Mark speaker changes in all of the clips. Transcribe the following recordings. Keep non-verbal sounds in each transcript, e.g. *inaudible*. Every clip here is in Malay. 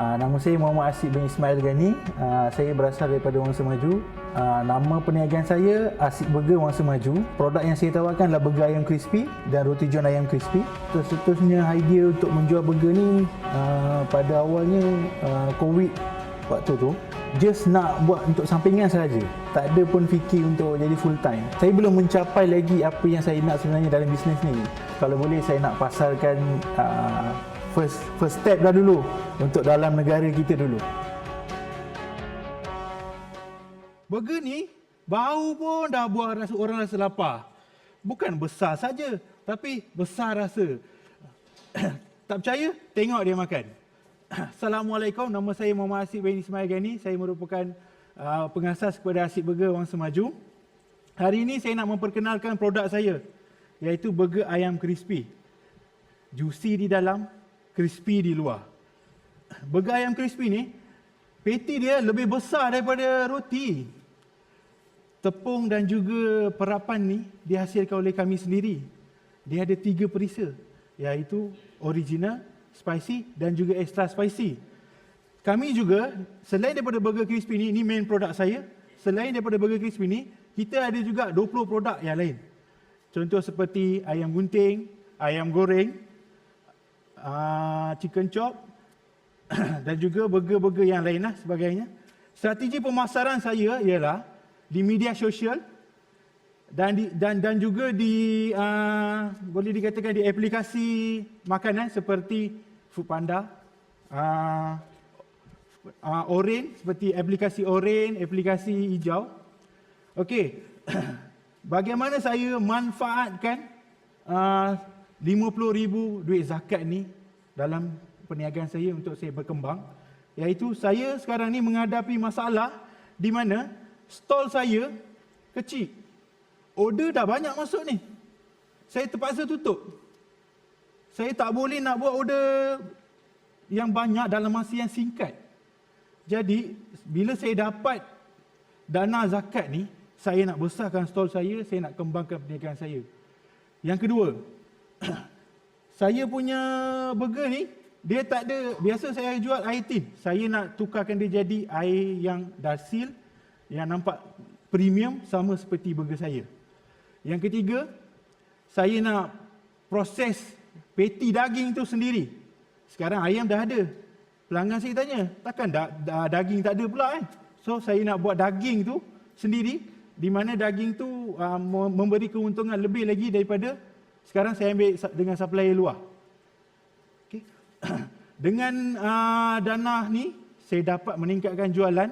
Speaker 1: Uh, nama saya Muhammad Asyik bin Ismail Gani. Uh, saya berasal daripada Wangsa Maju. Uh, nama perniagaan saya Asyik Burger Wangsa Maju. Produk yang saya tawarkan adalah burger ayam crispy dan roti john ayam crispy. Terus seterusnya idea untuk menjual burger ni uh, pada awalnya uh, COVID waktu tu just nak buat untuk sampingan saja. Tak ada pun fikir untuk jadi full time. Saya belum mencapai lagi apa yang saya nak sebenarnya dalam bisnes ni. Kalau boleh saya nak pasarkan uh, first first step dah dulu untuk dalam negara kita dulu. Burger ni bau pun dah buat rasa orang rasa lapar. Bukan besar saja, tapi besar rasa. *coughs* tak percaya? Tengok dia makan. *coughs* Assalamualaikum, nama saya Muhammad Asyik bin Ismail Gani. Saya merupakan uh, pengasas kepada Asyik Burger Wang Semaju. Hari ini saya nak memperkenalkan produk saya, iaitu burger ayam crispy. Juicy di dalam, crispy di luar. Burger ayam crispy ni, patty dia lebih besar daripada roti. Tepung dan juga perapan ni dihasilkan oleh kami sendiri. Dia ada tiga perisa, iaitu original, spicy dan juga extra spicy. Kami juga, selain daripada burger crispy ni, ini main produk saya. Selain daripada burger crispy ni, kita ada juga 20 produk yang lain. Contoh seperti ayam gunting, ayam goreng, uh, chicken chop *coughs* dan juga burger-burger yang lain lah sebagainya. Strategi pemasaran saya ialah di media sosial dan di, dan dan juga di uh, boleh dikatakan di aplikasi makanan seperti Foodpanda, uh, uh, Orange seperti aplikasi Orange, aplikasi hijau. Okey. *coughs* Bagaimana saya manfaatkan uh, 50,000 duit zakat ni dalam perniagaan saya untuk saya berkembang iaitu saya sekarang ni menghadapi masalah di mana stol saya kecil. Order dah banyak masuk ni. Saya terpaksa tutup. Saya tak boleh nak buat order yang banyak dalam masa yang singkat. Jadi, bila saya dapat dana zakat ni, saya nak besarkan stol saya, saya nak kembangkan perniagaan saya. Yang kedua, *coughs* saya punya burger ni dia tak ada biasa saya jual air tin. Saya nak tukarkan dia jadi air yang dah seal yang nampak premium sama seperti burger saya. Yang ketiga, saya nak proses peti daging tu sendiri. Sekarang ayam dah ada. Pelanggan saya tanya, takkan da- da- daging tak ada pula kan? So saya nak buat daging tu sendiri di mana daging tu uh, memberi keuntungan lebih lagi daripada sekarang saya ambil dengan supplier luar. Okay. *clears throat* dengan uh, dana ni, saya dapat meningkatkan jualan.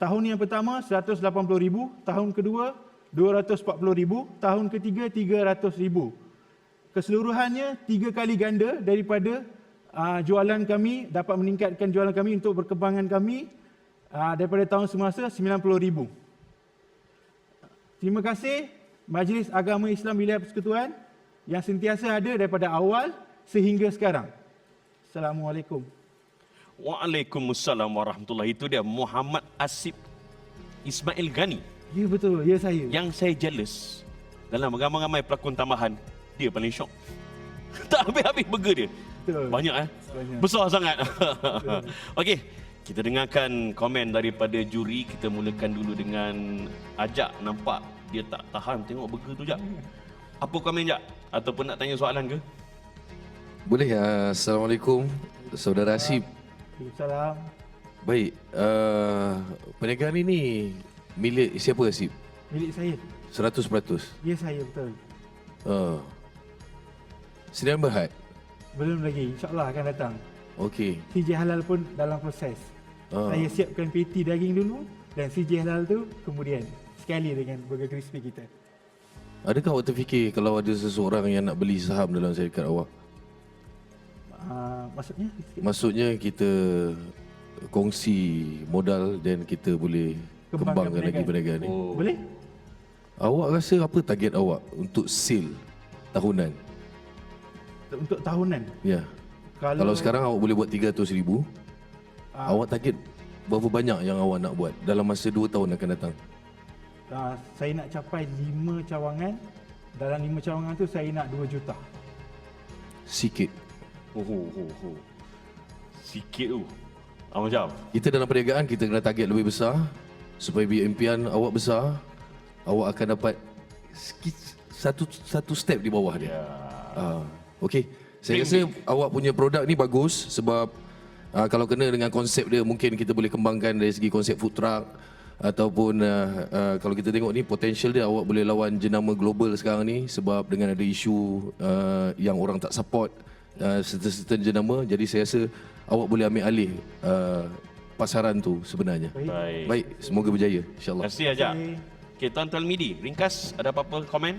Speaker 1: Tahun yang pertama, 180,000. Tahun kedua, 240,000. Tahun ketiga, 300,000. Keseluruhannya, tiga kali ganda daripada uh, jualan kami, dapat meningkatkan jualan kami untuk perkembangan kami uh, daripada tahun semasa, 90,000. Terima kasih Majlis Agama Islam Wilayah Persekutuan yang sentiasa ada daripada awal sehingga sekarang. Assalamualaikum.
Speaker 2: Waalaikumsalam warahmatullahi itu dia Muhammad Asib Ismail Gani.
Speaker 1: Ya betul, ya saya.
Speaker 2: Yang saya jealous dalam ramai-ramai pelakon tambahan, dia paling syok. *laughs* tak habis-habis burger dia.
Speaker 1: Betul.
Speaker 2: Banyak eh?
Speaker 1: Banyak.
Speaker 2: Besar sangat. *laughs* Okey, kita dengarkan komen daripada juri. Kita mulakan dulu dengan Ajak nampak dia tak tahan tengok burger tu, Jak. Apa komen, Jak? Ataupun nak tanya soalan ke?
Speaker 3: Boleh. Uh, Assalamualaikum. Saudara Asib.
Speaker 1: Waalaikumsalam.
Speaker 3: Baik. Uh, perniagaan ini milik siapa Asib?
Speaker 1: Milik saya.
Speaker 3: 100%.
Speaker 1: Ya saya betul.
Speaker 3: Uh, Sediaan berhad?
Speaker 1: Belum lagi, insyaAllah akan datang.
Speaker 3: Okey.
Speaker 1: CJ Halal pun dalam proses.
Speaker 3: Ah.
Speaker 1: Saya siapkan peti daging dulu dan CJ Halal tu kemudian sekali dengan burger crispy kita.
Speaker 3: Adakah awak terfikir kalau ada seseorang yang nak beli saham dalam syarikat awak?
Speaker 1: Uh, maksudnya?
Speaker 3: Maksudnya kita kongsi modal dan kita boleh
Speaker 1: Kembangkan
Speaker 3: kembangkan lagi perniagaan ni.
Speaker 2: Oh.
Speaker 1: Boleh?
Speaker 3: Awak rasa apa target awak untuk sale tahunan?
Speaker 1: Untuk tahunan.
Speaker 3: Ya.
Speaker 1: Kalau,
Speaker 3: Kalau sekarang awak boleh buat 300 ribu,
Speaker 1: Ah.
Speaker 3: awak target berapa banyak yang awak nak buat dalam masa 2 tahun akan datang?
Speaker 1: Uh, saya nak capai 5 cawangan. Dalam 5 cawangan tu saya nak 2 juta.
Speaker 3: Sikit.
Speaker 2: Oh, oh, oh, oh. Sikit tu. Ah, macam?
Speaker 3: Kita dalam perniagaan kita kena target lebih besar supaya bila impian awak besar, awak akan dapat sikit- satu satu step di bawah dia.
Speaker 2: Ya.
Speaker 3: Ah, okey. Saya rasa awak punya produk ni bagus sebab uh, kalau kena dengan konsep dia mungkin kita boleh kembangkan dari segi konsep food truck ataupun uh, uh, kalau kita tengok ni potential dia awak boleh lawan jenama global sekarang ni sebab dengan ada isu uh, yang orang tak support uh, certain-certain jenama jadi saya rasa awak boleh ambil alih uh, pasaran tu sebenarnya.
Speaker 2: Baik.
Speaker 3: Baik, semoga berjaya
Speaker 2: Terima
Speaker 3: insyaAllah.
Speaker 2: kasih Ajak. Okay, Tuan-Tuan Midi, ringkas ada apa-apa komen?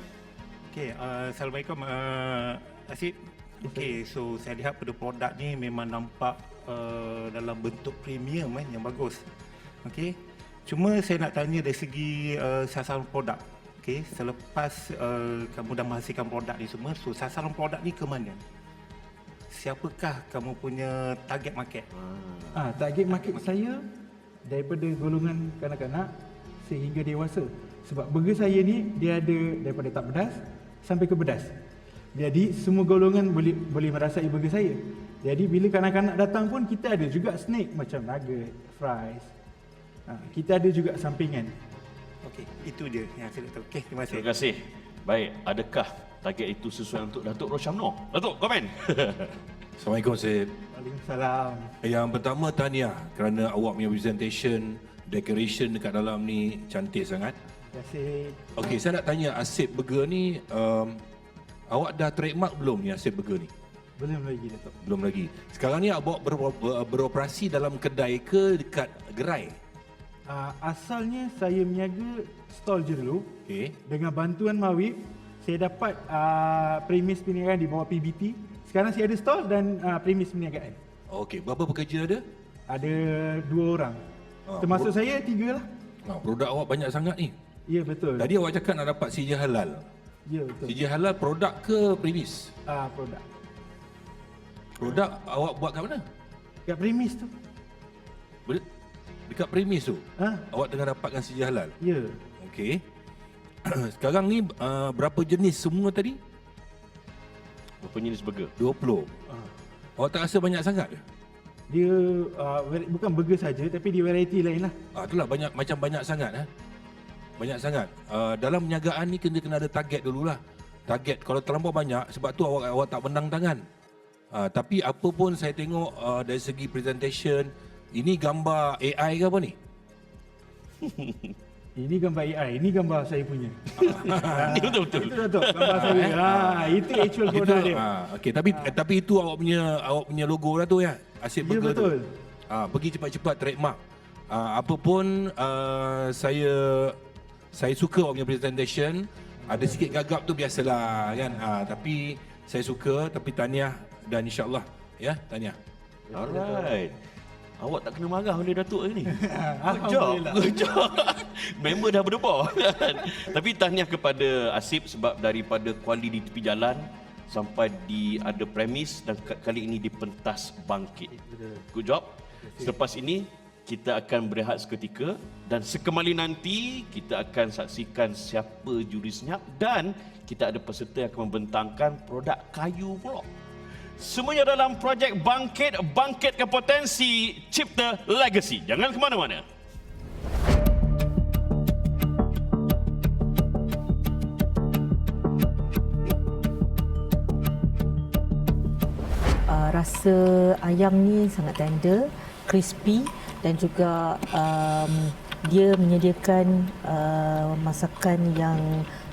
Speaker 4: Okey, uh, Assalamualaikum uh, Asyik. Okey, so saya lihat pada produk ni memang nampak uh, dalam bentuk premium eh, yang bagus. Okey. Cuma saya nak tanya dari segi uh, sasaran produk. Okey, selepas uh, kamu dah menghasilkan produk ni semua, so sasaran produk ni ke mana? Siapakah kamu punya target market?
Speaker 1: Ah, target market saya daripada golongan kanak-kanak sehingga dewasa. Sebab burger saya ni dia ada daripada tak pedas sampai ke pedas. Jadi semua golongan boleh boleh merasai burger saya. Jadi bila kanak-kanak datang pun kita ada juga snack macam nugget, fries. Ah, kita ada juga sampingan.
Speaker 4: Okey, itu je yang saya nak tahu. Okey, terima kasih.
Speaker 2: Terima kasih. Baik, adakah target itu sesuai untuk Datuk Roshamno? Datuk, komen. *laughs*
Speaker 5: Assalamualaikum Syed.
Speaker 1: Waalaikumsalam.
Speaker 5: Yang pertama tahniah kerana awak punya presentation, decoration dekat dalam ni cantik sangat.
Speaker 1: Terima kasih.
Speaker 5: Okey, saya nak tanya Asip Burger ni um, awak dah trademark belum ni Asip Burger ni?
Speaker 1: Belum lagi Datuk.
Speaker 5: Belum lagi. Sekarang ni awak ber, ber, beroperasi dalam kedai ke dekat gerai?
Speaker 1: Ah, asalnya saya meniaga stall je dulu.
Speaker 5: Okey.
Speaker 1: Dengan bantuan Mawib, saya dapat uh, premis perniagaan di bawah PBT. Sekarang saya ada stall dan uh, premis perniagaan.
Speaker 5: Okey, berapa pekerja ada?
Speaker 1: Ada dua orang.
Speaker 5: Ah,
Speaker 1: Termasuk saya, tiga lah.
Speaker 5: Ha, produk awak banyak sangat ni.
Speaker 1: Ya, betul.
Speaker 5: Tadi awak cakap nak dapat CJ halal.
Speaker 1: Ya, betul.
Speaker 5: CJ halal produk ke premis?
Speaker 1: Ah, produk.
Speaker 5: Produk awak buat kat mana?
Speaker 1: Kat premis tu.
Speaker 5: Dekat premis tu.
Speaker 1: Ha?
Speaker 5: Awak tengah dapatkan CJ halal.
Speaker 1: Ya.
Speaker 5: Okey. *clears throat* Sekarang ni uh, berapa jenis semua tadi?
Speaker 2: Berapa jenis burger?
Speaker 5: 20.
Speaker 1: Ah.
Speaker 5: Awak tak rasa banyak sangat ke?
Speaker 1: Dia uh, bukan burger saja tapi dia variety lain lah.
Speaker 5: Ah itulah banyak macam banyak sangat eh. Banyak sangat. Uh, dalam perniagaan ni kena kena ada target dululah. Target kalau terlampau banyak sebab tu awak awak tak menang tangan. Uh, tapi apa pun saya tengok uh, dari segi presentation ini gambar AI ke apa ni? *laughs*
Speaker 1: Ini gambar AI, ini gambar saya punya. *laughs*
Speaker 2: Ini betul-betul.
Speaker 1: Itu Datuk, gambar saya. Ha, itu actual produk dia.
Speaker 5: ah okey tapi tapi itu awak punya awak punya logo lah tu ya. Asyik
Speaker 1: Ya,
Speaker 5: burger
Speaker 1: betul.
Speaker 5: tu. Ah pergi cepat-cepat trademark. Ah apa pun ah, saya saya suka awak punya presentation. Ada sikit gagap tu biasalah kan. Ah tapi saya suka tapi tahniah dan insyaallah ya tahniah.
Speaker 2: Alright. Awak tak kena marah oleh Datuk hari ni. *laughs* Good job.
Speaker 1: Alhamdulillah.
Speaker 2: Good *laughs* job. Member dah berdebar. *laughs* Tapi tahniah kepada Asip sebab daripada kuali di tepi jalan sampai di ada premis dan ka- kali ini di pentas bangkit. Good job. Selepas ini kita akan berehat seketika dan sekembali nanti kita akan saksikan siapa juri senyap dan kita ada peserta yang akan membentangkan produk kayu pula. Semuanya dalam projek Bangkit, bangkitkan potensi, cipta legacy. Jangan ke mana-mana.
Speaker 6: uh, rasa ayam ni sangat tender, crispy dan juga um, dia menyediakan uh, masakan yang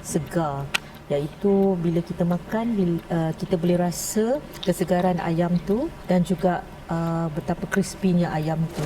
Speaker 6: segar iaitu bila kita makan bila, uh, kita boleh rasa kesegaran ayam tu dan juga uh, betapa crispy-nya ayam tu.